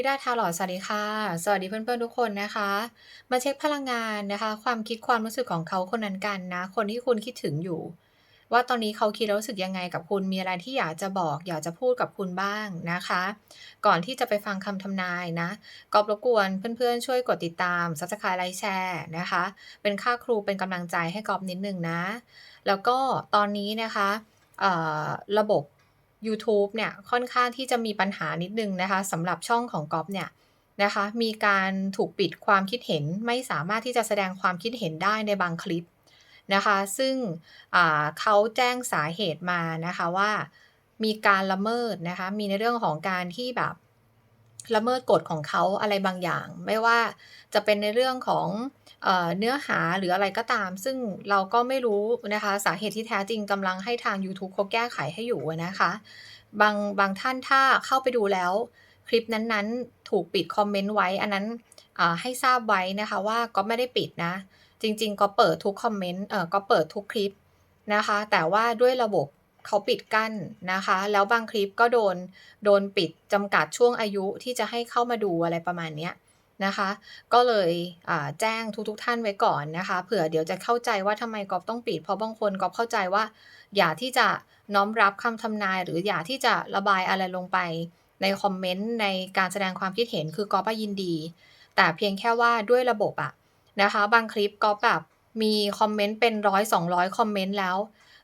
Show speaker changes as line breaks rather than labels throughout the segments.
นิดาทาหลอดสวัสดีค่ะ สวัสดีเพื่อนๆทุกคนนะคะ มาเช็คพลังงานนะคะ ความคิดความรู้สึกของเขาคนนั้นกันนะ คนที่คุณคิดถึงอยู่ ว่าตอนนี้เขาคิดรู้สึกยังไงกับคุณมีอะไรที่อยากจะบอก อยากจะพูดกับคุณบ้างนะคะ ก่อนที่จะไปฟังคำทำนายนะก็รบกวนเพื่อนๆ ช่วยกดติดตาม Subscribe ไลค์แชร์นะคะ เป็นค่าครูเป็นกำลังใจให้กอบนิดนึงนะ แล้วก็ตอนนี้นะคะระบบ ยูทูบเนี่ยค่อนข้างที่จะมีปัญหานิดนึงนะคะสำหรับช่องของก๊อฟเนี่ยนะคะมีการถูกปิดความคิดเห็นไม่สามารถที่จะแสดงความคิดเห็นได้ในบางคลิปนะคะซึ่งเขาแจ้งสาเหตุมานะคะว่ามีการละเมิดนะคะมีในเรื่องของการที่แบบ ละเมิดกฎของเขาอะไรบางอย่าง ไม่ว่าจะเป็นในเรื่องของเนื้อหาหรืออะไรก็ตาม ซึ่งเราก็ไม่รู้นะคะสาเหตุที่แท้จริงกำลังให้ทาง YouTube เขาแก้ไขให้อยู่นะคะ บางบางท่านถ้าเข้าไปดูแล้ว คลิปนั้นๆ ถูกปิดคอมเมนต์ไว้ อันนั้นให้ทราบไว้นะคะว่าก็ไม่ได้ปิดนะ จริง ๆ ก็เปิดทุกคอมเมนต์เออก็เปิดทุกคลิปนะคะ แต่ว่าด้วยระบบ เขาปิดกั้นนะคะ แล้วบางคลิปก็โดนโดนปิดจำกัดช่วงอายุที่จะให้เข้ามาดูอะไรประมาณนี้นะคะ ก็เลยแจ้งทุกๆทท่านไว้ก่อนนะคะ เผื่อเดี๋ยวจะเข้าใจว่าทำไมกอบต้องปิด เพราะบางคนกอบเข้าใจว่า อย่าที่จะน้อมรับคำทำนาย หรืออย่าที่จะระบายอะไรลงไปในคอมเมนต์ในการแสดงความคิดเห็นคือกอบยินดี แต่เพียงแค่ว่าด้วยระบบอะนะคะ บางคลิปกอบแบบมีคอมเมนต์เป็นร้อยสองร้อยคอมเมนต์แล้ว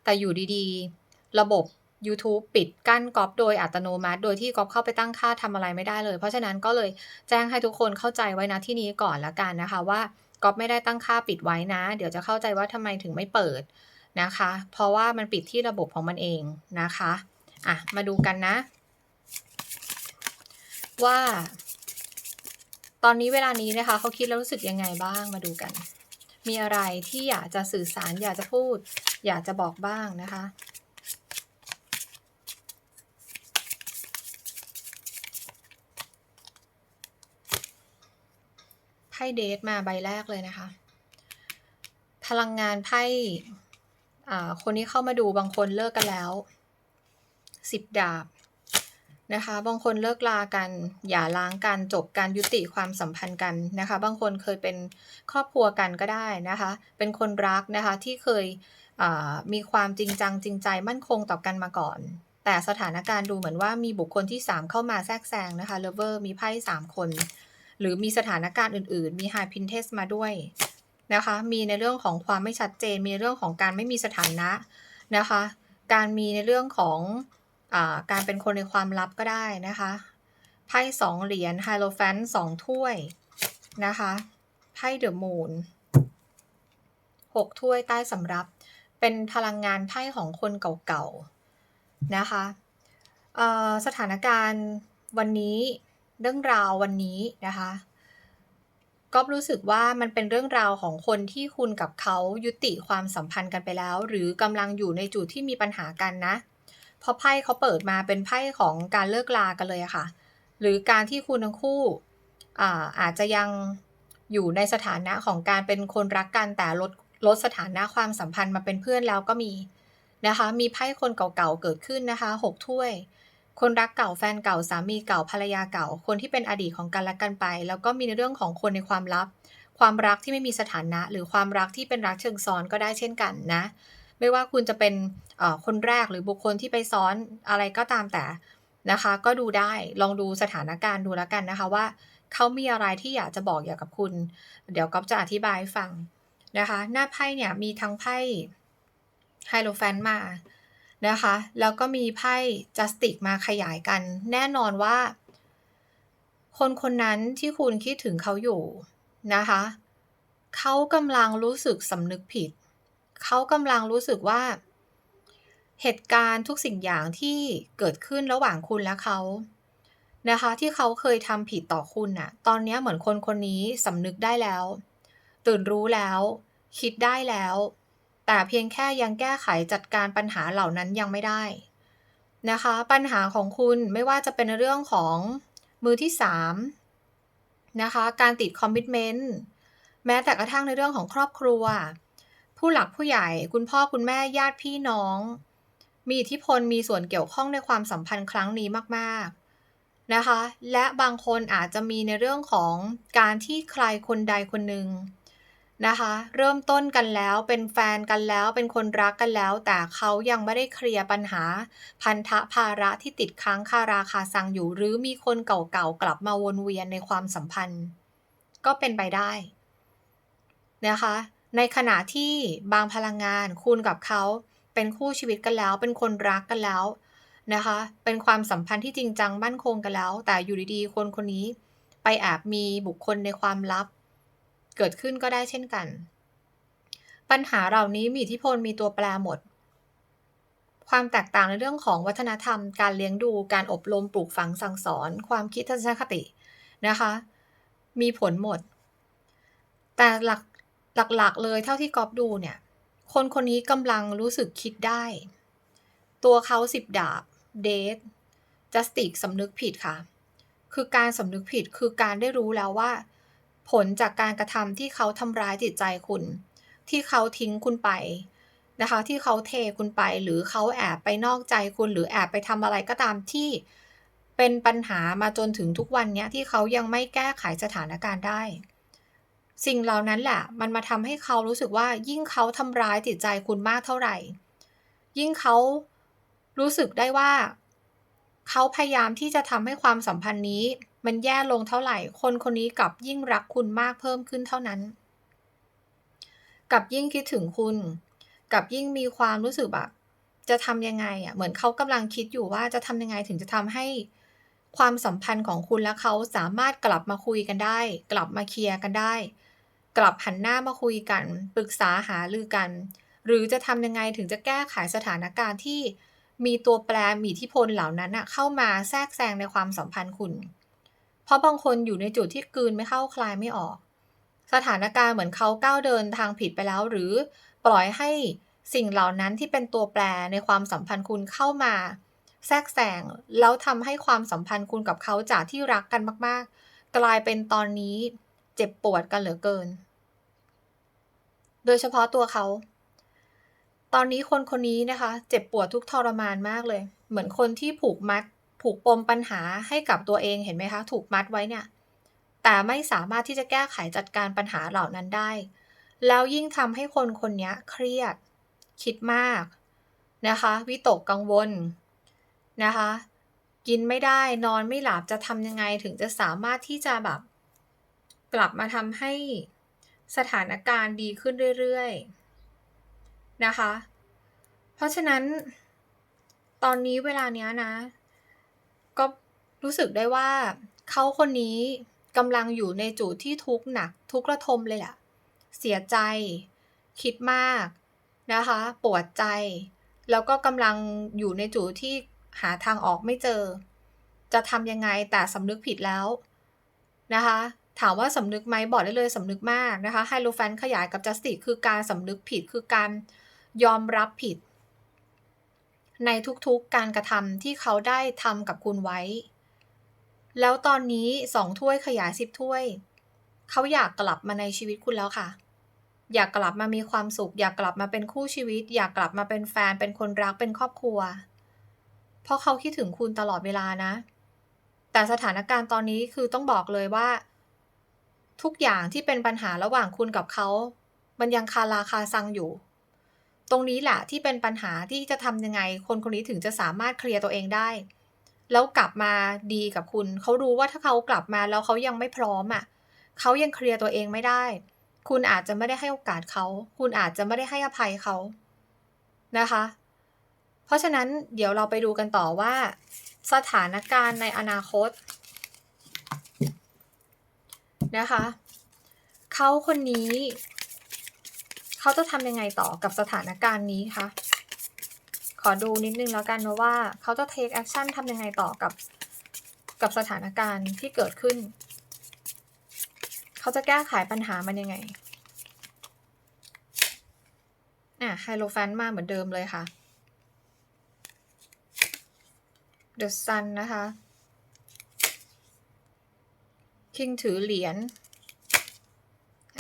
แต่อยู่ดีๆ ระบบ YouTube ปิดกั้นก๊อปโดยอัตโนมัติ โดยที่ก๊อปเข้าไปตั้งค่าทำอะไรไม่ได้เลย เพราะฉะนั้นก็เลยแจ้งให้ทุกคนเข้าใจไว้นะที่นี้ก่อนละกันนะคะว่าก๊อปไม่ได้ตั้งค่าปิดไว้นะ เดี๋ยวจะเข้าใจว่าทำไมถึงไม่เปิดนะคะ เพราะว่ามันปิดที่ระบบของมันเองนะคะอะมาดูกันนะ ว่า ตอนนี้เวลานี้นะคะเขาคิดแล้วรู้สึกยังไงบ้างมาดูกัน มีอะไรที่อยากจะสื่อสารอยากจะพูด อยากจะบอกบ้างนะคะ พ่เดทมาใบแรกเลยนะคะ พลังงานไพ่คนที่เข้ามาดูบางคนเลิกกันแล้วสิบดาบนะคะ บางคนเลิกลากัน อย่าล้างกันจบการยุติความสัมพันธ์กันนะคะ บางคนเคยเป็นครอบครัวกันก็ได้นะคะ เป็นคนรักนะคะที่เคยมีความจริงจังจริงใจมั่นคงต่อกันมาก่อน แต่สถานการณ์ดูเหมือนว่ามีบุคคลที่ 3 เข้ามาแทรกแซงนะคะเลเวอร์มีไพ่3คน หรือมีสถานการณ์อื่น ๆ มี High p i n t e s t มาด้วยนะคะ มีในเรื่องของความไม่ชัดเจน มีในเรื่องของการไม่มีสถานะนะคะ การมีในเรื่องของอการเป็นคนในความลับก็ได้นะคะไพ่สองเหรียญไฮโลแฟนสองถ้วยนะคะไพ่เดอะมูนหกถ้วยใต้สำรับ เป็นพลังงานไพ่ของคนเก่าๆนะคะสถานการณ์วันนี้ เรื่องราววันนี้นะคะก็รู้สึกว่ามันเป็นเรื่องราวของคนที่คุณกับเขายุติความสัมพันธ์กันไปแล้ว หรือกำลังอยู่ในจุดที่มีปัญหากันนะเพราะไพ่เขาเปิดมาเป็นไพ่ของการเลิกลากันเลยอะค่ะ หรือการที่คุณทั้งคู่อาอาจจะยังอยู่ในสถานะของการเป็นคนรักกันแต่ลดลดสถานะความสัมพันธ์มาเป็นเพื่อนแล้วก็มีนะคะ มีไพ่คนเก่าๆเกิดขึ้นนะคะหกถ้วย คนรักเก่าแฟนเก่าสามีเก่าภรรยาเก่า คนที่เป็นอดีตของกันและกันไป แล้วก็มีในเรื่องของคนในความลับ ความรักที่ไม่มีสถานะ หรือความรักที่เป็นรักเชิงซ้อนก็ได้เช่นกันนะ ไม่ว่าคุณจะเป็นคนแรกหรือบุคคลที่ไปซ้อนอะไรก็ตามแต่นะคะ ก็ดูได้ลองดูสถานการณ์ดูแล้วกันนะคะว่าเขามีอะไรที่อยากจะบอกอยากกับคุณ เดี๋ยวก๊อฟจะอธิบายฟังนะคะ หน้าไพ่เนี่ยมีทั้งไพ่ไฮโลแฟนมา นะคะ แล้วก็มีไพ่จัสติกมาขยายกัน แน่นอนว่า คนคนนั้นที่คุณคิดถึงเขาอยู่นะคะ เขากำลังรู้สึกสำนึกผิด เขากำลังรู้สึกว่า เหตุการณ์ทุกสิ่งอย่างที่เกิดขึ้นระหว่างคุณและเขานะคะที่เขาเคยทำผิดต่อคุณน่ะ ตอนนี้เหมือนคนคนนี้สำนึกได้แล้ว ตื่นรู้แล้ว คิดได้แล้ว แต่เพียงแค่ยังแก้ไขจัดการปัญหาเหล่านั้นยังไม่ได้นะคะ ปัญหาของคุณไม่ว่าจะเป็นเรื่องของมือที่สามนะคะการติดคอมมิชเมนต์แม้แต่กระทั่งในเรื่องของครอบครัว ผู้หลักผู้ใหญ่คุณพ่อคุณแม่ญาติพี่น้อง มีอิทธิพลมีส่วนเกี่ยวข้องในความสัมพันธ์ครั้งนี้มากนะคะ และบางคนอาจจะมีในเรื่องของการที่ใครคนใดคนหนึ่ง นะคะ เริ่มต้นกันแล้วเป็นแฟนกันแล้วเป็นคนรักกันแล้ว แต่เขายังไม่ได้เคลียร์ปัญหา พันธะภาระที่ติดค้างคาราคาซังอยู่ หรือมีคนเก่าๆกลับมาวนเวียนในความสัมพันธ์ ก็เป็นไปได้นะคะ ในขณะที่บางพลังงานคุณกับเขาเป็นคู่ชีวิตกันแล้ว เป็นคนรักกันแล้วนะคะ เป็นความสัมพันธ์ที่จริงจังมั่นคงกันแล้ว แต่อยู่ดีๆ คนคนนี้ไปแอบมีบุคคลในความลับ เกิดขึ้นก็ได้เช่นกัน ปัญหาเหล่านี้มีอิทธิพลมีตัวแปรหมด ความแตกต่างในเรื่องของวัฒนธรรม การเลี้ยงดู การอบรมปลูกฝังสั่งสอน ความคิดทัศนคตินะคะ มีผลหมด แต่หลักหลักๆเลยเท่าที่กอบดูเนี่ย คนคนนี้กำลังรู้สึกคิดได้ ตัวเขาสิบดาบ เดทจัสติกสำนึกผิดค่ะ คือการสำนึกผิดคือการได้รู้แล้วว่า ผลจากการกระทำที่เขาทำร้ายจิตใจคุณ ที่เขาทิ้งคุณไปนะคะ ที่เขาเทคุณไป หรือเขาแอบไปนอกใจคุณ หรือแอบไปทำอะไรก็ตามที่เป็นปัญหามาจนถึงทุกวันเนี้ยที่เขายังไม่แก้ไขสถานการณ์ได้ สิ่งเหล่านั้นแหละ มันมาทำให้เขารู้สึกว่ายิ่งเขาทำร้ายจิตใจคุณมากเท่าไหร่ ยิ่งเขารู้สึกได้ว่า เขาพยายามที่จะทำให้ความสัมพันธ์นี้ มันแย่ลงเท่าไหร่ คนคนนี้กลับยิ่งรักคุณมากเพิ่มขึ้นเท่านั้นกับยิ่งคิดถึงคุณกับยิ่งมีความรู้สึกแบบจะทำยังไงอะเหมือนเขากำลังคิดอยู่ว่าจะทำยังไงถึงจะทำให้ความสัมพันธ์ของคุณและเขาสามารถกลับมาคุยกันได้ กลับมาเคลียร์กันได้ กลับหันหน้ามาคุยกัน ปรึกษาหารือกัน หรือจะทำยังไงถึงจะแก้ไขสถานการณ์ที่มีตัวแปรมีอิทธิพลเหล่านั้นอะเข้ามาแทรกแซงในความสัมพันธ์คุณ เพราะบางคนอยู่ในจุดที่กืนไม่เข้าคลายไม่ออก สถานการณ์เหมือนเขาก้าวเดินทางผิดไปแล้ว หรือปล่อยให้สิ่งเหล่านั้นที่เป็นตัวแปรในความสัมพันธ์คุณเข้ามา แทรกแซงแล้วทำให้ความสัมพันธ์คุณกับเขาจากที่รักกันมาก ๆ กลายเป็นตอนนี้เจ็บปวดกันเหลือเกิน โดยเฉพาะตัวเขา ตอนนี้คนคนนี้นะคะ เจ็บปวดทุกทรมานมากเลย เหมือนคนที่ผูกมัด ผูกปมปัญหาให้กับตัวเองเห็นไหมคะ ถูกมัดไว้เนี่ย แต่ไม่สามารถที่จะแก้ไขจัดการปัญหาเหล่านั้นได้ แล้วยิ่งทำให้คนคนนี้เครียด คิดมากนะคะ วิตกกังวลนะคะ กินไม่ได้นอนไม่หลับจะทำยังไงถึงจะสามารถที่จะแบบกลับมาทำให้สถานการณ์ดีขึ้นเรื่อยๆนะคะ เพราะฉะนั้นตอนนี้เวลาเนี้ยนะ ก็รู้สึกได้ว่าเขาคนนี้กำลังอยู่ในจุดที่ทุกข์หนัก ทุกข์ระทมเลยแหละเสียใจ คิดมากนะคะ ปวดใจ แล้วก็กำลังอยู่ในจุดที่หาทางออกไม่เจอ จะทำยังไงแต่สำนึกผิดแล้วนะคะ ถามว่าสำนึกไหมบอกได้เลยสำนึกมากนะคะไฮโลแฟนขยายกับจัสติคือการสำนึกผิดคือการยอมรับผิด ในทุกๆการกระทำที่เขาได้ทำกับคุณไว้ แล้วตอนนี้สองถ้วยขยายสิบถ้วย เขาอยากกลับมาในชีวิตคุณแล้วค่ะ อยากกลับมามีความสุข อยากกลับมาเป็นคู่ชีวิต อยากกลับมาเป็นแฟนเป็นคนรักเป็นครอบครัว เพราะเขาคิดถึงคุณตลอดเวลานะ แต่สถานการณ์ตอนนี้คือต้องบอกเลยว่า ทุกอย่างที่เป็นปัญหาระหว่างคุณกับเขา มันยังคาราคาซังอยู่ ตรงนี้แหละที่เป็นปัญหาที่จะทำยังไง คนคนนี้ถึงจะสามารถเคลียร์ตัวเองได้ แล้วกลับมาดีกับคุณ เขารู้ว่าถ้าเขากลับมาแล้วเขายังไม่พร้อมอะเขายังเคลียร์ตัวเองไม่ได้ คุณอาจจะไม่ได้ให้โอกาสเขา คุณอาจจะไม่ได้ให้อภัยเขานะคะ เพราะฉะนั้นเดี๋ยวเราไปดูกันต่อว่า สถานการณ์ในอนาคตนะคะ เขาคนนี้ เขาจะทำยังไงต่อกับสถานการณ์นี้คะขอดูนิดนึงแล้วกันนะว่าเขาจะ take action ทำยังไงต่อกับกับสถานการณ์ที่เกิดขึ้น เขาจะแก้ไขปัญหามันยังไงอะไฮโลแฟนมาเหมือนเดิมเลยค่ะ The Sun นะคะ คิงถือเหรียญ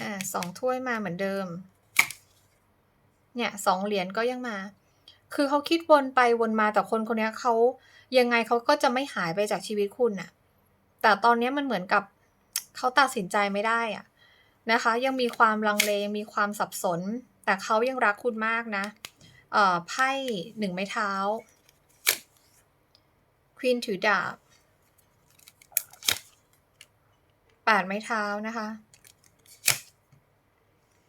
อ่าสองถ้วยมาเหมือนเดิม เนี่ยสองเหรียญก็ยังมา คือเขาคิดวนไปวนมาแต่คนคนนี้เขายังไงเขาก็จะไม่หายไปจากชีวิตคุณน่ะ แต่ตอนนี้มันเหมือนกับเขาตัดสินใจไม่ได้อะนะคะ ยังมีความลังเลมีความสับสน แต่เขายังรักคุณมากนะเอ่อไพ่หนึ่งไม้เท้าควีนถือดาบแปดไม้เท้านะคะ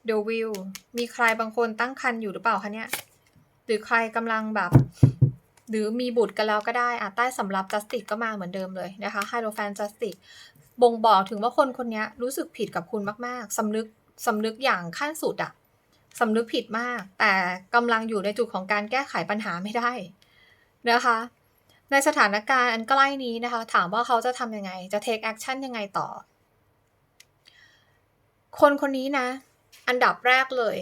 เดวิลมีใครบางคนตั้งครรภ์อยู่หรือเปล่าคะเนี่ย หรือใครกำลังแบบ หรือมีบุตรกันแล้วก็ได้อะใต้สำรับ justice ก็มาเหมือนเดิมเลยนะคะ h i e r o p h a n t justice บ่งบอกถึงว่าคนคนนี้รู้สึกผิดกับคุณมากๆสำนึกสำนึกอย่างขั้นสุดอะสำนึกผิดมาก แต่กำลังอยู่ในจุดของการแก้ไขปัญหาไม่ได้นะคะ ในสถานการณ์อันใกล้นี้นะคะ ถามว่าเขาจะทำยังไง จะ take action ยังไงต่อ คนคนนี้นะ อันดับแรกเลย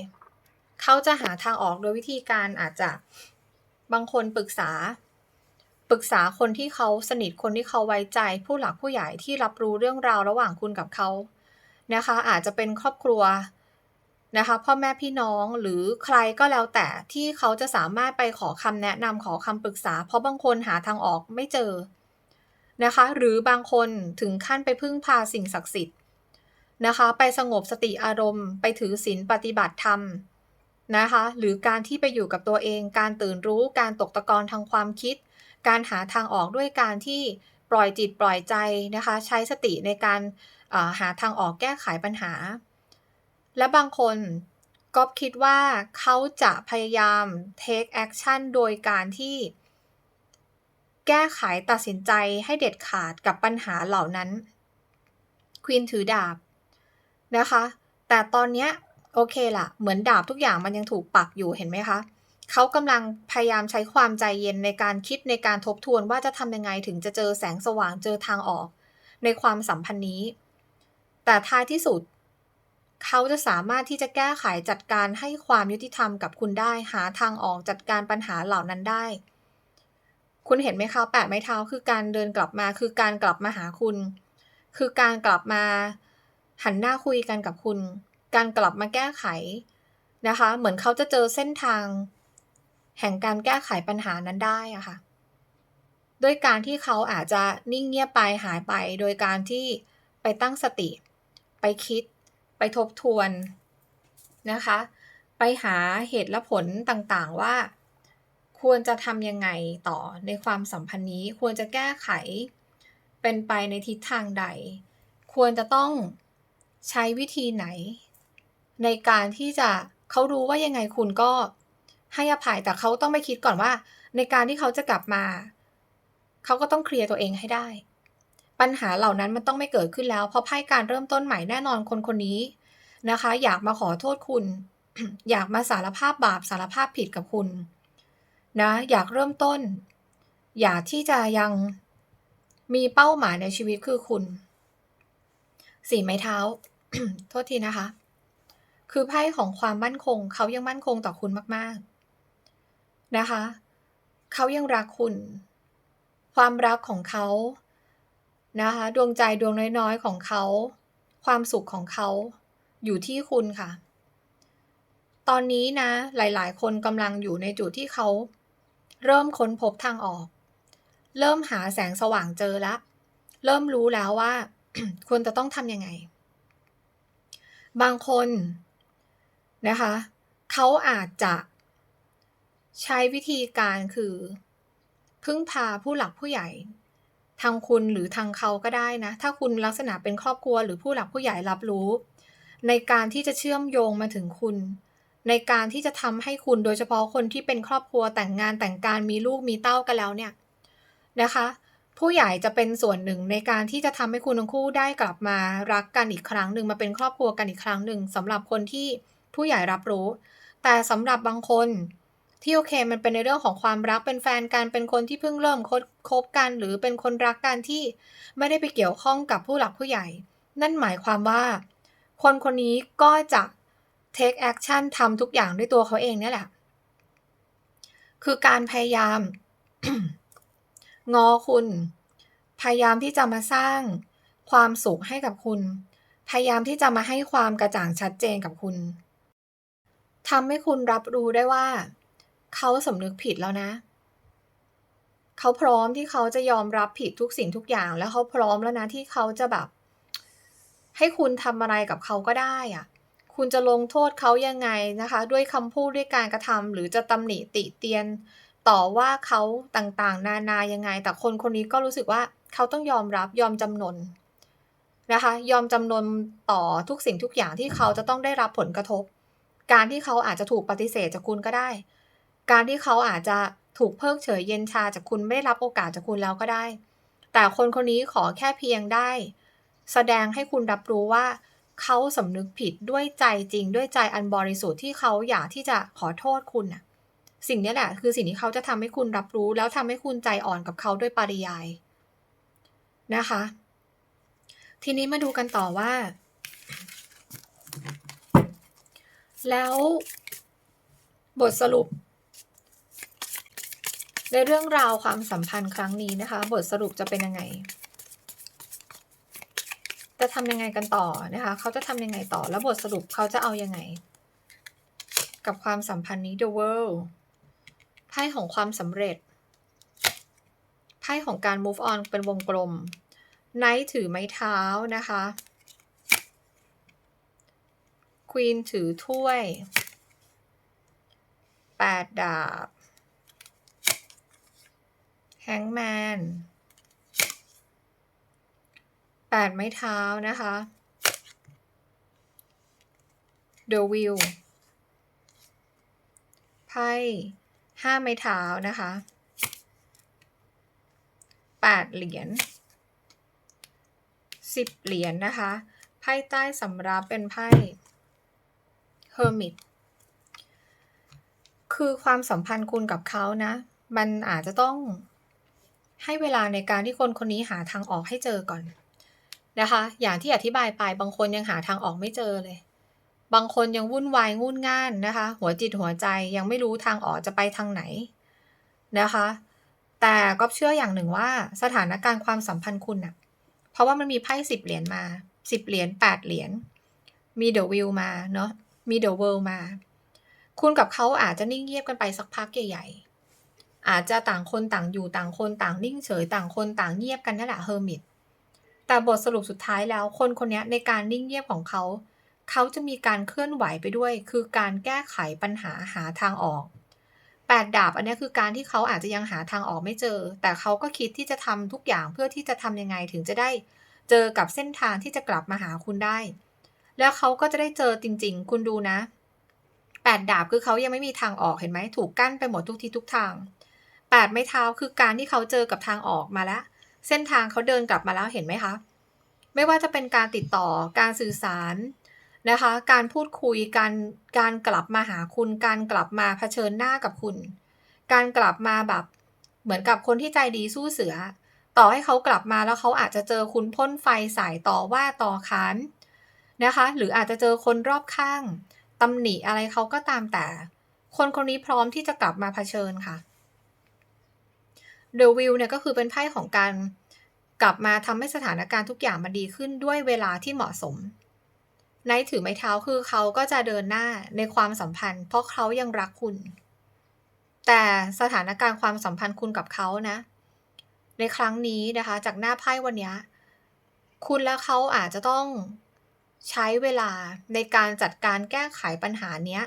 เขาจะหาทางออกโดยวิธีการอาจจะบางคนปรึกษา ปรึกษาคนที่เขาสนิทคนที่เขาไว้ใจ ผู้หลักผู้ใหญ่ที่รับรู้เรื่องราวระหว่างคุณกับเขานะคะ อาจจะเป็นครอบครัวนะคะพ่อแม่พี่น้องหรือใครก็แล้วแต่ที่เขาจะสามารถไปขอคำแนะนำขอคำปรึกษา เพราะบางคนหาทางออกไม่เจอนะคะ หรือบางคนถึงขั้นไปพึ่งพาสิ่งศักดิ์สิทธิ์ นะคะ ไปสงบสติอารมณ์ ไปถือศีลปฏิบัติธรรมนะคะ หรือการที่ไปอยู่กับตัวเอง การตื่นรู้ การตกตะกอนทางความคิด การหาทางออกด้วยการที่ปล่อยจิตปล่อยใจนะคะ ใช้สติในการหาทางออกแก้ไขปัญหา และบางคนก็คิดว่าเขาจะพยายาม take action โดยการที่ แก้ไขตัดสินใจให้เด็ดขาดกับปัญหาเหล่านั้นควีนถือดาบ นะคะ แต่ตอนนี้โอเคละเหมือนดาบทุกอย่างมันยังถูกปักอยู่เห็นไหมคะเขากำลังพยายามใช้ความใจเย็นในการคิดในการทบทวนว่าจะทำยังไงถึงจะเจอแสงสว่างเจอทางออก ในความสัมพันธ์นี้ แต่ท้ายที่สุด เขาจะสามารถที่จะแก้ไขจัดการให้ความยุติธรรมกับคุณได้หาทางออกจัดการปัญหาเหล่านั้นได้ คุณเห็นไหมคะแปะไม้เท้าคือการเดินกลับมาคือการกลับมาหาคุณ คือการกลับมา หันหน้าคุยกันกับคุณ การกลับมาแก้ไขนะคะ เหมือนเขาจะเจอเส้นทาง แห่งการแก้ไขปัญหานั้นได้อะค่ะด้วยการที่เขาอาจจะนิ่งเงียบไปหายไป โดยการที่ไปตั้งสติ ไปคิด ไปทบทวนนะคะ ไปหาเหตุและผลต่างๆว่า ควรจะทำยังไงต่อในความสัมพันธ์นี้ควรจะแก้ไข เป็นไปในทิศทางใด ควรจะต้อง ใช้วิธีไหน ในการที่จะเขารู้ว่ายังไงคุณก็ให้อภัยแต่เขาต้องไปคิดก่อนว่า ในการที่เขาจะกลับมา เขาก็ต้องเคลียร์ตัวเองให้ได้ ปัญหาเหล่านั้นมันต้องไม่เกิดขึ้นแล้ว เพราะไพ่การเริ่มต้นใหม่แน่นอนคนคนนี้นะคะ อยากมาขอโทษคุณ อยากมาสารภาพบาปสารภาพผิดกับคุณนะอยากเริ่มต้น อยากที่จะยังมีเป้าหมายในชีวิตคือคุณ สี่ไม้เท้า โทษทีนะคะ คือไพ่ของความมั่นคง เขายังมั่นคงต่อคุณมาก ๆ นะคะ เขายังรักคุณ ความรักของเขานะคะ ดวงใจดวงน้อยๆของเขา ความสุขของเขาอยู่ที่คุณค่ะ ตอนนี้นะ หลายๆ คนกำลังอยู่ในจุดที่เขา เริ่มค้นพบทางออก เริ่มหาแสงสว่างเจอแล้ว เริ่มรู้แล้วว่า ควรจะต้องทำยังไง บางคนนะคะเขาอาจจะใช้วิธีการคือ พึ่งพาผู้หลักผู้ใหญ่ทางคุณหรือทางเขาก็ได้นะ ถ้าคุณลักษณะเป็นครอบครัวหรือผู้หลักผู้ใหญ่รับรู้ ในการที่จะเชื่อมโยงมาถึงคุณ ในการที่จะทำให้คุณโดยเฉพาะคนที่เป็นครอบครัวแต่งงานแต่งการมีลูกมีเต้ากันแล้วเนี่ยนะคะ ผู้ใหญ่จะเป็นส่วนหนึ่งในการที่จะทำให้คุณทั้งคู่ได้กลับมารักกันอีกครั้งหนึ่งมาเป็นครอบครัวกันอีกครั้งหนึ่งสำหรับคนที่ผู้ใหญ่รับรู้ แต่สำหรับบางคนที่โอเคมันเป็นในเรื่องของความรักเป็นแฟนกันเป็นคนที่เพิ่งเริ่มคบคบกัน หรือเป็นคนรักกันที่ไม่ได้ไปเกี่ยวข้องกับผู้หลักผู้ใหญ่ นั่นหมายความว่า คนคนนี้ก็จะ take action ทำทุกอย่างด้วยตัวเขาเองเนี่ยแหละ คือการพยายาม งอคุณ พยายามที่จะมาสร้างความสุขให้กับคุณ พยายามที่จะมาให้ความกระจ่างชัดเจนกับคุณทำให้คุณรับรู้ได้ว่า เขาสำนึกผิดแล้วนะ เขาพร้อมที่เขาจะยอมรับผิดทุกสิ่งทุกอย่าง แล้วเขาพร้อมแล้วนะที่เขาจะแบบ ให้คุณทำอะไรกับเขาก็ได้อะคุณจะลงโทษเขายังไงนะคะ ด้วยคำพูดด้วยการกระทำหรือจะตำหนิติเตียน ต่อว่าเขาต่างๆ นานายังไง แต่คนคนนี้ก็รู้สึกว่าเขาต้องยอมรับยอมจำนนนะคะ ยอมจำนนต่อทุกสิ่งทุกอย่างที่เขาจะต้องได้รับผลกระทบ การที่เขาอาจจะถูกปฏิเสธจากคุณก็ได้ การที่เขาอาจจะถูกเพิกเฉยเย็นชาจากคุณไม่ได้รับโอกาสจากคุณแล้วก็ได้ แต่คนคนนี้ขอแค่เพียงได้ แสดงให้คุณรับรู้ว่าเขาสำนึกผิดด้วยใจจริงด้วยใจอันบริสุทธิ์ที่เขาอยากที่จะขอโทษคุณนะ สิ่งนี้แหละ คือสิ่งที่เขาจะทำให้คุณรับรู้ แล้วทำให้คุณใจอ่อนกับเขาด้วยปริยายนะคะ ทีนี้มาดูกันต่อว่า แล้วบทสรุป ในเรื่องราวความสัมพันธ์ครั้งนี้นะคะ บทสรุปจะเป็นยังไง จะทำยังไงกันต่อนะคะ เขาจะทำยังไงต่อ แล้วบทสรุปเขาจะเอายังไง กับความสัมพันธ์นี้ The World ไพ่ของความสำเร็จ ไพ่ของการ move on เป็นวงกลม ไนท์ถือไม้เท้านะคะ ควีนถือถ้วย แปดดาบ แฮงแมน แปดไม้เท้านะคะ The Wheel ไพ่ ห้าไม้เท้านะคะแปดเหรียญสิบเหรียญนะคะไพ่ใต้สำรับเป็นไพ่ Hermit คือความสัมพันธ์คุณกับเขานะ มันอาจจะต้องให้เวลาในการที่คนคนนี้หาทางออกให้เจอก่อนนะคะ อย่างที่อธิบายไปบางคนยังหาทางออกไม่เจอเลย บางคนยังวุ่นวายงุ่นง่านนะคะ หัวจิตหัวใจยังไม่รู้ทางออกจะไปทางไหนนะคะ แต่ก็เชื่ออย่างหนึ่งว่าสถานการณ์ความสัมพันธ์คุณน่ะเพราะว่ามันมีไพ่สิบเหรียญมาสิบเหรียญแปดเหรียญมีเดอะวิลมาเนาะมีเดอะเวิลมา คุณกับเขาอาจจะนิ่งเงียบกันไปสักพักใหญ่ๆ อาจจะต่างคนต่างอยู่ต่างคนต่างนิ่งเฉยต่างคนต่างเงียบกันนั่นแหละเฮอร์มิตแต่บทสรุปสุดท้ายแล้วคนคนนี้ในการนิ่งเงียบของเขา เขาจะมีการเคลื่อนไหวไปด้วย คือการแก้ไขปัญหาหาทางออกแปดดาบอันนี้คือการที่เขาอาจจะยังหาทางออกไม่เจอ แต่เขาก็คิดที่จะทำทุกอย่างเพื่อที่จะทำยังไงถึงจะได้เจอกับเส้นทางที่จะกลับมาหาคุณได้ แล้วเขาก็จะได้เจอจริง ๆ คุณดูนะแปดดาบคือเขายังไม่มีทางออกเห็นไหมถูกกั้นไปหมดทุกทีทุกทางแปดไม้เท้าคือการที่เขาเจอกับทางออกมาแล้วเส้นทางเขาเดินกลับมาแล้วเห็นไหมคะ ไม่ว่าจะเป็นการติดต่อการสื่อสาร นะคะ การพูดคุยการการกลับมาหาคุณ การกลับมาเผชิญหน้ากับคุณ การกลับมาแบบเหมือนกับคนที่ใจดีสู้เสือ ต่อให้เขากลับมาแล้วเขาอาจจะเจอคุณพ่นไฟใส่ต่อว่าต่อขานนะคะ หรืออาจจะเจอคนรอบข้างตำหนิอะไรเขาก็ตามแต่ คนคนนี้พร้อมที่จะกลับมาเผชิญค่ะ The Wheel เนี่ยก็คือเป็นไพ่ของการกลับมาทำให้สถานการณ์ทุกอย่างมันดีขึ้นด้วยเวลาที่เหมาะสม ไนท์ถือไม้เท้าคือเขาก็จะเดินหน้าในความสัมพันธ์ เพราะเขายังรักคุณ แต่สถานการณ์ความสัมพันธ์คุณกับเขานะ ในครั้งนี้นะคะ จากหน้าไพ่วันนี้คุณและเขาอาจจะต้องใช้เวลาในการจัดการแก้ไขปัญหาเนี้ย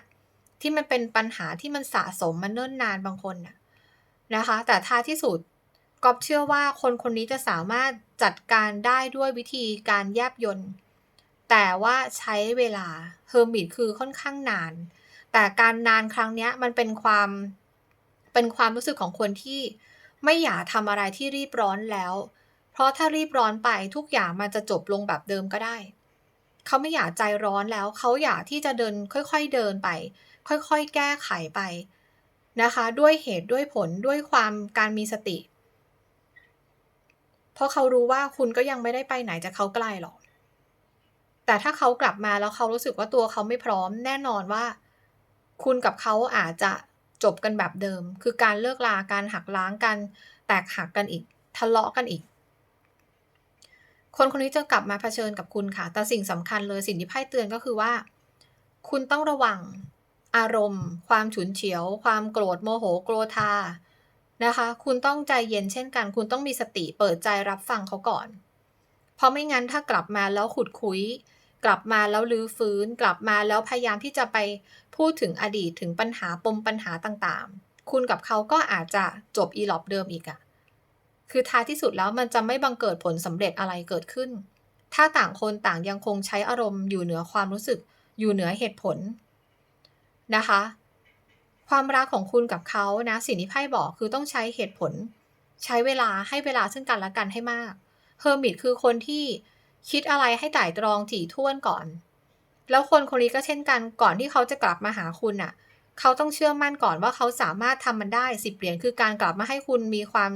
ที่มันเป็นปัญหาที่มันสะสมมาเนิ่นนานบางคนนะคะ แต่ท้ายที่สุดกอบเชื่อว่าคนคนนี้จะสามารถจัดการได้ด้วยวิธีการแยบยนต์ แต่ว่าใช้เวลาเฮอร์มิตคือค่อนข้างนาน แต่การนานครั้งนี้มันเป็นความเป็นความรู้สึกของคนที่ไม่อยากทำอะไรที่รีบร้อนแล้ว เพราะถ้ารีบร้อนไปทุกอย่างมันจะจบลงแบบเดิมก็ได้ เขาไม่อยากใจร้อนแล้ว เขาอยากที่จะเดินค่อยๆเดินไป ค่อยๆแก้ไขไปนะคะ ด้วยเหตุด้วยผลด้วยความการมีสติ เพราะเขารู้ว่าคุณก็ยังไม่ได้ไปไหนจากเขาไกลหรอก แต่ถ้าเขากลับมาแล้วเขารู้สึกว่าตัวเขาไม่พร้อมแน่นอนว่า คุณกับเขาอาจจะจบกันแบบเดิม คือการเลิกลาการหักล้างกัน แตกหักกันอีก ทะเลาะกันอีก คนคนนี้จะกลับมาเผชิญกับคุณค่ะ แต่สิ่งสำคัญเลยสิ่งที่ไพ่เตือนก็คือว่า คุณต้องระวังอารมณ์ ความฉุนเฉียว ความโกรธโมโหโกรธานะคะ คุณต้องใจเย็นเช่นกัน คุณต้องมีสติเปิดใจรับฟังเขาก่อน เพราะไม่งั้นถ้ากลับมาแล้วขุดคุย กลับมาแล้วลื้อฟื้น กลับมาแล้วพยายามที่จะไปพูดถึงอดีตถึงปัญหาปมปัญหาต่างๆ คุณกับเขาก็อาจจะจบอีหลอบเดิมอีกอะคือท้ายที่สุดแล้วมันจะไม่บังเกิดผลสำเร็จอะไรเกิดขึ้น ถ้าต่างคนต่างยังคงใช้อารมณ์อยู่เหนือความรู้สึกอยู่เหนือเหตุผลนะคะ ความรักของคุณกับเขานะสิ่งที่ไพ่บอกคือต้องใช้เหตุผล ใช้เวลาให้เวลาซึ่งกันและกันให้มากเฮอร์มิตคือคนที่ คิดอะไรให้ไต่ตรองถี่ถ้วนก่อน แล้วคนคนนี้ก็เช่นกันก่อนที่เขาจะกลับมาหาคุณน่ะ เขาต้องเชื่อมั่นก่อนว่าเขาสามารถทำมันได้สิบเหรียญคือการกลับมาให้คุณมีความ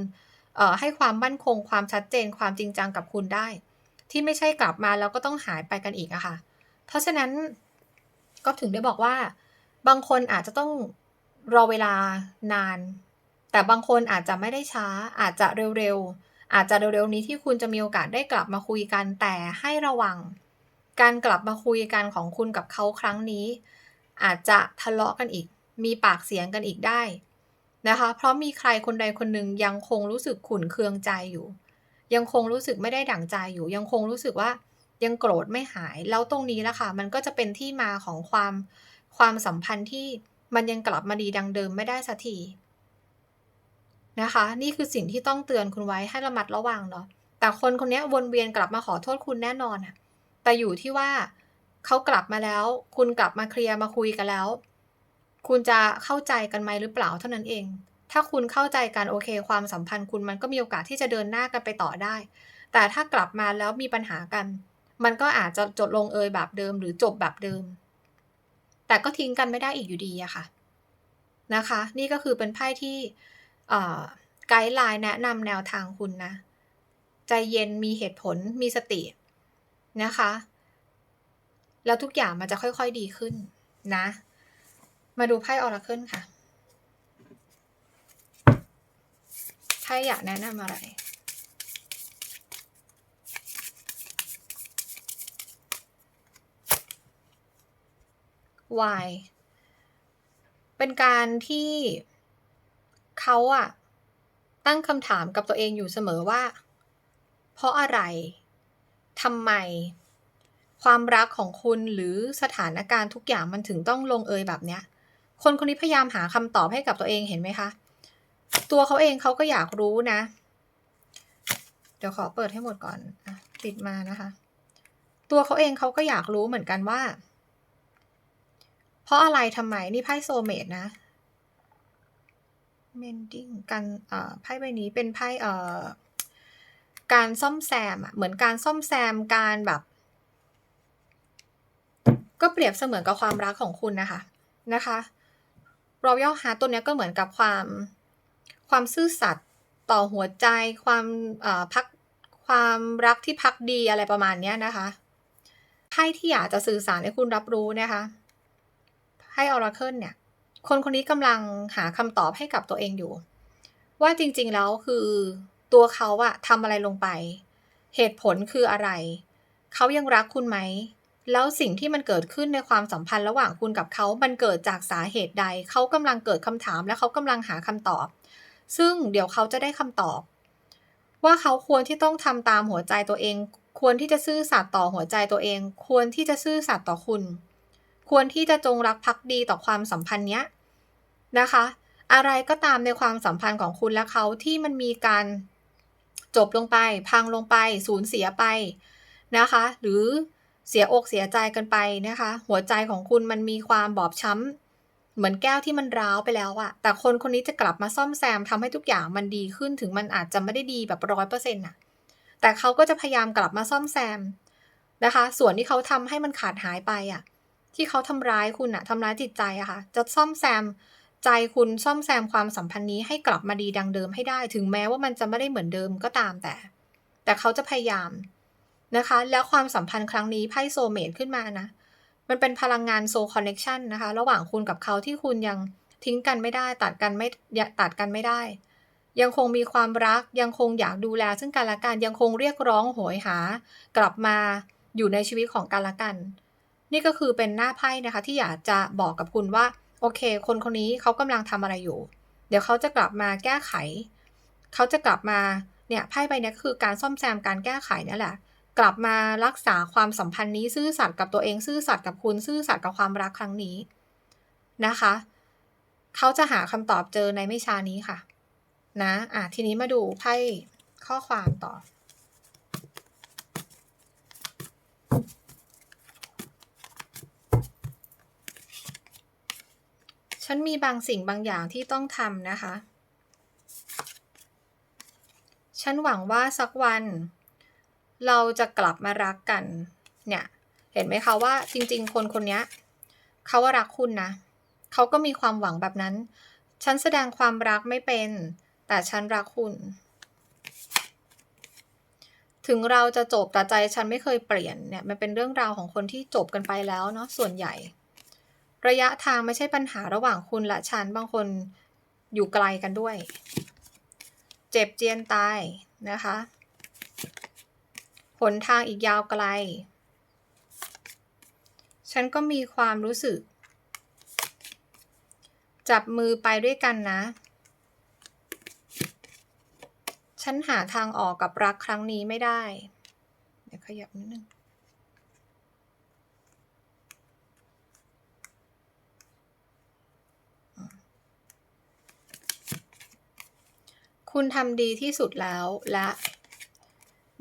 เอ่อให้ความมั่นคง ความชัดเจน ความจริงจังกับคุณได้ ที่ไม่ใช่กลับมาแล้วก็ต้องหายไปกันอีกอะค่ะ เพราะฉะนั้นก็ถึงได้บอกว่า บางคนอาจจะต้องรอเวลานาน แต่บางคนอาจจะไม่ได้ช้าอาจจะเร็วๆ อาจจะเร็วๆนี้ที่คุณจะมีโอกาสได้กลับมาคุยกันแต่ให้ระวัง การกลับมาคุยกันของคุณกับเขาครั้งนี้ อาจจะทะเลาะกันอีก มีปากเสียงกันอีกได้นะคะ เพราะมีใครคนใดคนหนึ่งยังคงรู้สึกขุ่นเคืองใจอยู่ ยังคงรู้สึกไม่ได้ดั่งใจอยู่ ยังคงรู้สึกว่ายังโกรธไม่หาย แล้วตรงนี้แหละค่ะ มันก็จะเป็นที่มาของความความสัมพันธ์ที่มันยังกลับมาดีดังเดิมไม่ได้สักที นะคะ นี่คือสิ่งที่ต้องเตือนคุณไว้ให้ระมัดระวังเนาะแต่คนคนนี้วนเวียนกลับมาขอโทษคุณแน่นอนอะแต่อยู่ที่ว่าเขากลับมาแล้ว คุณกลับมาเคลียร์มาคุยกันแล้ว คุณจะเข้าใจกันไหมหรือเปล่าเท่านั้นเอง ถ้าคุณเข้าใจกันโอเค ความสัมพันธ์คุณมันก็มีโอกาสที่จะเดินหน้ากันไปต่อได้ แต่ถ้ากลับมาแล้วมีปัญหากัน มันก็อาจจะจดลงเอยแบบเดิม หรือจบแบบเดิม แต่ก็ทิ้งกันไม่ได้อีกอยู่ดีอะค่ะนะคะ นี่ก็คือเป็นไพ่ที่ ไกด์ไลน์แนะนำแนวทางคุณนะ ใจเย็นมีเหตุผลมีสตินะคะ แล้วทุกอย่างมันจะค่อยๆดีขึ้นนะ มาดูไพ่ออราเคิลค่ะไพ่อยากแนะนำอะไร why เป็นการที่ เขาอะตั้งคำถามกับตัวเองอยู่เสมอว่า เพราะอะไรทำไม ความรักของคุณหรือสถานการณ์ทุกอย่างมันถึงต้องลงเอยแบบเนี้ย คนคนนี้พยายามหาคำตอบให้กับตัวเองเห็นไหมคะ ตัวเขาเองเขาก็อยากรู้นะ เดี๋ยวขอเปิดให้หมดก่อนอติดมานะคะ ตัวเขาเองเขาก็อยากรู้เหมือนกันว่า เพราะอะไรทำไมนี่ไพ่โซเมตนะ เมนดิ้งการไพ่ใบนี้เป็นไพ่การซ่อมแซมอะเหมือนการซ่อมแซมการแบบ ก็เปรียบเสมือนกับความรักของคุณนะคะนะคะรอยัลฮาร์ตัวนี้ก็เหมือนกับความความซื่อสัตย์ต่อหัวใจ ความพักความรักที่พักดีอะไรประมาณนี้นะคะไพ่ที่อยากจะสื่อสารให้คุณรับรู้นะคะไพ่ออราเคิลเนี่ย คนคนนี้กำลังหาคำตอบให้กับตัวเองอยู่ ว่าจริงๆแล้วคือตัวเขาอะทำอะไรลงไป เหตุผลคืออะไร เขายังรักคุณไหม แล้วสิ่งที่มันเกิดขึ้นในความสัมพันธ์ระหว่างคุณกับเขา มันเกิดจากสาเหตุใด เขากำลังเกิดคำถามและเขากำลังหาคำตอบ ซึ่งเดี๋ยวเขาจะได้คำตอบ ว่าเขาควรที่ต้องทำตามหัวใจตัวเอง ควรที่จะซื่อสัตย์ต่อหัวใจตัวเอง ควรที่จะซื่อสัตย์ต่อคุณ ควรที่จะจงรักภักดีต่อความสัมพันธ์เนี้ยนะคะ อะไรก็ตามในความสัมพันธ์ของคุณและเขาที่มันมีการจบลงไป พังลงไป สูญเสียไปนะคะ หรือเสียอกเสียใจกันไปนะคะ หัวใจของคุณมันมีความบอบช้ำ เหมือนแก้วที่มันร้าวไปแล้วอะแต่คนคนนี้จะกลับมาซ่อมแซมทำให้ทุกอย่างมันดีขึ้นถึงมันอาจจะไม่ได้ดีแบบร้อยเปอร์เซ็นต์อะแต่เขาก็จะพยายามกลับมาซ่อมแซมนะคะ ส่วนที่เขาทำให้มันขาดหายไปอะ ที่เขาทำร้ายคุณอะทำร้ายจิตใจอะค่ะ จะซ่อมแซมใจคุณซ่อมแซมความสัมพันธ์นี้ให้กลับมาดีดังเดิมให้ได้ ถึงแม้ว่ามันจะไม่ได้เหมือนเดิมก็ตามแต่ แต่เขาจะพยายามนะคะ แล้วความสัมพันธ์ครั้งนี้ไพ่โซเมตขึ้นมานะ มันเป็นพลังงานโซคอนเนคชันนะคะ ระหว่างคุณกับเขาที่คุณยังทิ้งกันไม่ได้ ตัดกันไม่ตัดกันไม่ได้ ยังคงมีความรักยังคงอยากดูแล ซึ่งกันและกันยังคงเรียกร้องโหยหา กลับมาอยู่ในชีวิตของกันและกัน นี่ก็คือเป็นหน้าไพ่นะคะ ที่อยากจะบอกกับคุณว่า โอเค คนคนนี้เขากำลังทำอะไรอยู่ เดี๋ยวเขาจะกลับมาแก้ไข เขาจะกลับมาเนี่ยไพ่ใบนี้ยคือการซ่อมแซมการแก้ไขนี่แหละ กลับมารักษาความสัมพันธ์นี้ซื่อสัตย์กับตัวเองซื่อสัตย์กับคุณซื่อสัตย์กับความรักครั้งนี้นะคะ เขาจะหาคำตอบเจอในไม่ช้านี้ค่ะ นะอะทีนี้มาดูไพ่ข้อความต่อ ฉันมีบางสิ่งบางอย่างที่ต้องทำนะคะ ฉันหวังว่าสักวัน เราจะกลับมารักกัน เนี่ย เห็นไหมคะว่าจริง ๆ คนคนนี้เขาว่ารักคุณนะ เขาก็มีความหวังแบบนั้น ฉันแสดงความรักไม่เป็น แต่ฉันรักคุณ ถึงเราจะจบแต่ใจฉันไม่เคยเปลี่ยนเนี่ย มันเป็นเรื่องราวของคนที่จบกันไปแล้วเนาะส่วนใหญ่ ระยะทางไม่ใช่ปัญหาระหว่างคุณและฉันบางคนอยู่ไกลกันด้วย เจ็บเจียนตายนะคะหนทางอีกยาวไกล ฉันก็มีความรู้สึก จับมือไปด้วยกันนะ ฉันหาทางออกกับรักครั้งนี้ไม่ได้ เดี๋ยวขยับนิดนึง คุณทำดีที่สุดแล้วและ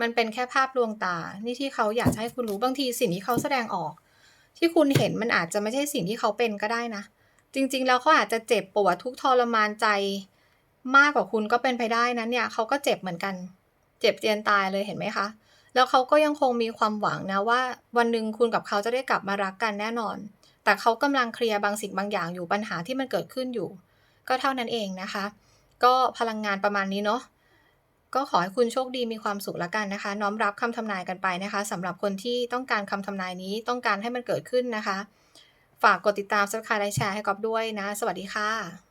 มันเป็นแค่ภาพลวงตา นี่ที่เขาอยากให้คุณรู้บางทีสิ่งที่เขาแสดงออก ที่คุณเห็นมันอาจจะไม่ใช่สิ่งที่เขาเป็นก็ได้นะ จริง ๆ แล้วเขาอาจจะเจ็บปวดทุกทรมานใจ มากกว่าคุณก็เป็นไปได้นะเนี่ยเขาก็เจ็บเหมือนกัน เจ็บเจียนตายเลยเห็นไหมคะ แล้วเขาก็ยังคงมีความหวังนะว่า วันหนึ่งคุณกับเขาจะได้กลับมารักกันแน่นอน แต่เขากำลังเคลียร์บางสิ่งบางอย่างอยู่ปัญหาที่มันเกิดขึ้นอยู่ ก็เท่านั้นเองนะคะ ก็พลังงานประมาณนี้เนาะก็ขอให้คุณโชคดีมีความสุขละกันนะคะ น้อมรับคำทำนายกันไปนะคะสำหรับคนที่ต้องการคำทำนายนี้ต้องการให้มันเกิดขึ้นนะคะ ฝากกดติดตามซับสไคร์และแชร์ให้กอฟด้วยนะ สวัสดีค่ะ